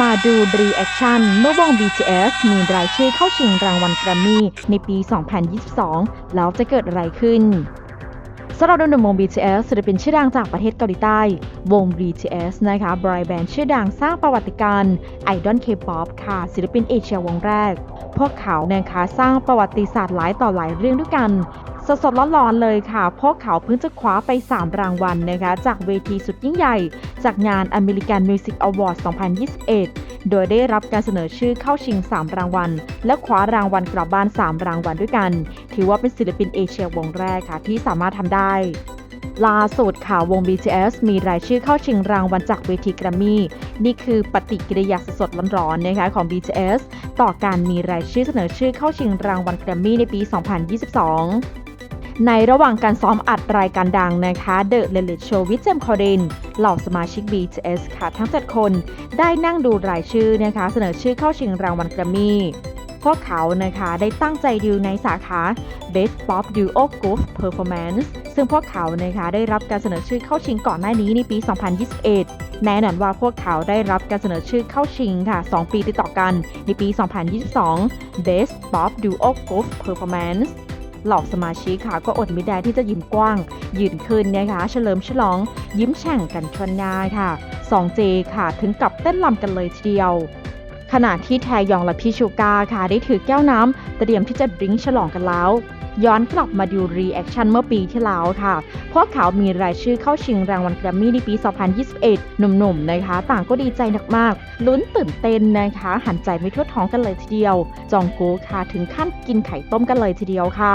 มาดูรีแอคชั่นเมื่อวง BTS มีรายชื่อเข้าชิงรางวัลแกรมมี่ในปี 2022 แล้วจะเกิดอะไรขึ้นสำหรับหนุ่มวง BTS ศิลปินชื่อดังจากประเทศเกาหลีใต้ วง BTS นะคะบอยแบนด์ชื่อดังสร้างประวัติการไอดอลเคป๊อปค่ะ ศิลปินเอเชียวงแรก พวกเขานะคะสร้างประวัติศาสตร์หลายต่อหลายเรื่องด้วยกันสดๆร้อนๆเลยค่ะ พวกเขาเพิ่งจะคว้าไป 3 รางวัลนะคะ จากเวทีสุดยิ่งใหญ่ จากงาน American Music Award 2021 โดยได้รับการเสนอชื่อเข้าชิง 3 รางวัล และคว้ารางวัลกลับบ้าน 3 รางวัลด้วยกัน ถือว่าเป็นศิลปินเอเชียวงแรกค่ะที่สามารถทำได้ล่าสุดข่าววง BTS มีรายชื่อเข้าชิงรางวัลจากเวทีแกรมมี่ นี่คือปฏิกิริยาสดๆร้อนๆนะคะของ BTS ต่อการมีรายชื่อเสนอชื่อเข้าชิงรางวัลแกรมมี่ในปี 2022 ในระหว่างการซ้อมอัดรายการดังนะคะ The l e l i t Show with Jem c o r d i n เหล่าสมาชิก BTS ค่ะทั้ง 7 คน ได้นั่งดูรายชื่อนะคะ เสนอชื่อเข้าชิงรางวัลแกรมมี่พวกเขานะคะได้ตั้งใจดิวในสาขา Best Pop Duo Group Performance ซึ่งพวกเขานะคะได้รับการเสนอชื่อเข้าชิงก่อนหน้านี้ในปี 2021 แน่นอนว่าพวกเขาได้รับการเสนอชื่อเข้าชิงค่ะ 2 ปีติดต่อกันในปี 2022 Best Pop Duo Group Performance เหล่าสมาชิกค่ะก็อดไม่ได้ที่จะยิ้มกว้าง ยืนขึ้นนะคะเฉลิมฉลอง ยิ้มแฉ่งกันชวนหน้าค่ะสองเจค่ะถึงกับเต้นรำกันเลยทีเดียว ขณะที่แทยองและพี่ชูกาค่ะได้ถือแก้วน้ำเตรียมที่จะดริ้งฉลองกันแล้ว ย้อนกลับมาดูรีแอคชั่นเมื่อปีที่แล้วค่ะพวกเขามีรายชื่อเข้าชิงรางวัลแกรมมี่ในปี 2021 หนุ่มๆนะคะ ต่างก็ดีใจหนักมากลุ้นตื่นเต้นนะคะ หันใจไม่ทั่วท้องกันเลยทีเดียว จองกูค่ะถึงขั้นกินไข่ต้มกันเลยทีเดียวค่ะ